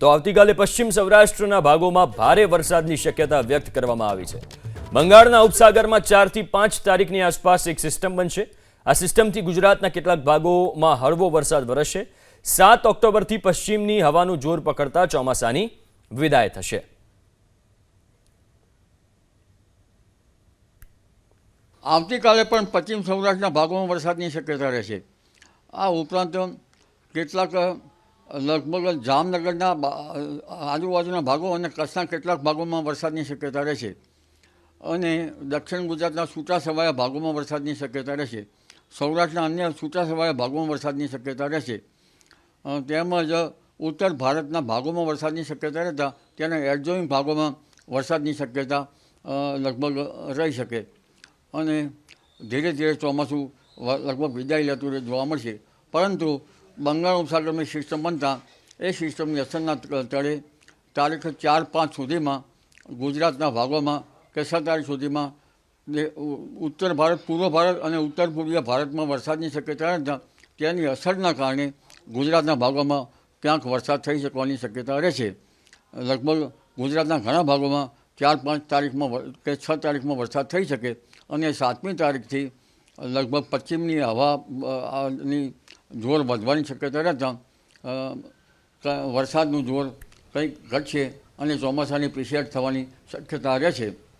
તો આવતીકાલે પશ્ચિમ સૌરાષ્ટ્રના ભાગોમાં ભારે વરસાદની શક્યતા વ્યક્ત કરવામાં આવી છે. બંગાળના ઉપસાગરમાં ચારથી પાંચ તારીખની આસપાસ એક સિસ્ટમ બનશે. આ સિસ્ટમથી ગુજરાતના કેટલાક ભાગોમાં હળવો વરસાદ વરસશે. સાત ઓક્ટોબરથી પશ્ચિમની હવાનું જોર પકડતા ચોમાસાની વિદાય થશે. આવતીકાલે પણ પશ્ચિમ સૌરાષ્ટ્રના ભાગોમાં વરસાદની શક્યતા રહેશે. આ ઉપરાંત કેટલાક લગભગ જામનગરના આજુબાજુના ભાગો અને કચ્છના કેટલાક ભાગોમાં વરસાદની શક્યતા રહેશે અને દક્ષિણ ગુજરાતના છૂટાછવાયા ભાગોમાં વરસાદની શક્યતા રહેશે સૌરાષ્ટ્રના અન્ય છૂટાછવાયા ભાગોમાં વરસાદની શક્યતા રહેશે તેમજ ઉત્તર ભારતના ભાગોમાં વરસાદની શક્યતા રહેતા તેના એડજોઇંગ ભાગોમાં વરસાદની શક્યતા લગભગ રહી શકે. અને ધીરે ધીરે ચોમાસું લગભગ વિદાય લેતું જોવા મળશે. પરંતુ બંગાળ ઉપસાગરની સિસ્ટમ બનતા એ સિસ્ટમની અસરના તળે તારીખ ચાર પાંચ સુધીમાં ગુજરાતના ભાગોમાં કે છ તારીખ સુધીમાં ઉત્તર ભારત, પૂર્વ ભારત અને ઉત્તર પૂર્વીય ભારતમાં વરસાદની શક્યતા રહેતા તેની અસરના કારણે ગુજરાતના ભાગોમાં ક્યાંક વરસાદ થઈ શકવાની શક્યતા રહેશે લગભગ ગુજરાતના ઘણા ભાગોમાં ચાર પાંચ તારીખમાં કે છ તારીખમાં વરસાદ થઈ શકે અને સાતમી તારીખથી લગભગ પશ્ચિમની હવા ની જોર વધવાની શક્યતા રહેતા. વરસાદનું જોર કંઈક ઘટશે અને ચોમાસાની પીછેહટ થવાની શક્યતા રહેશે.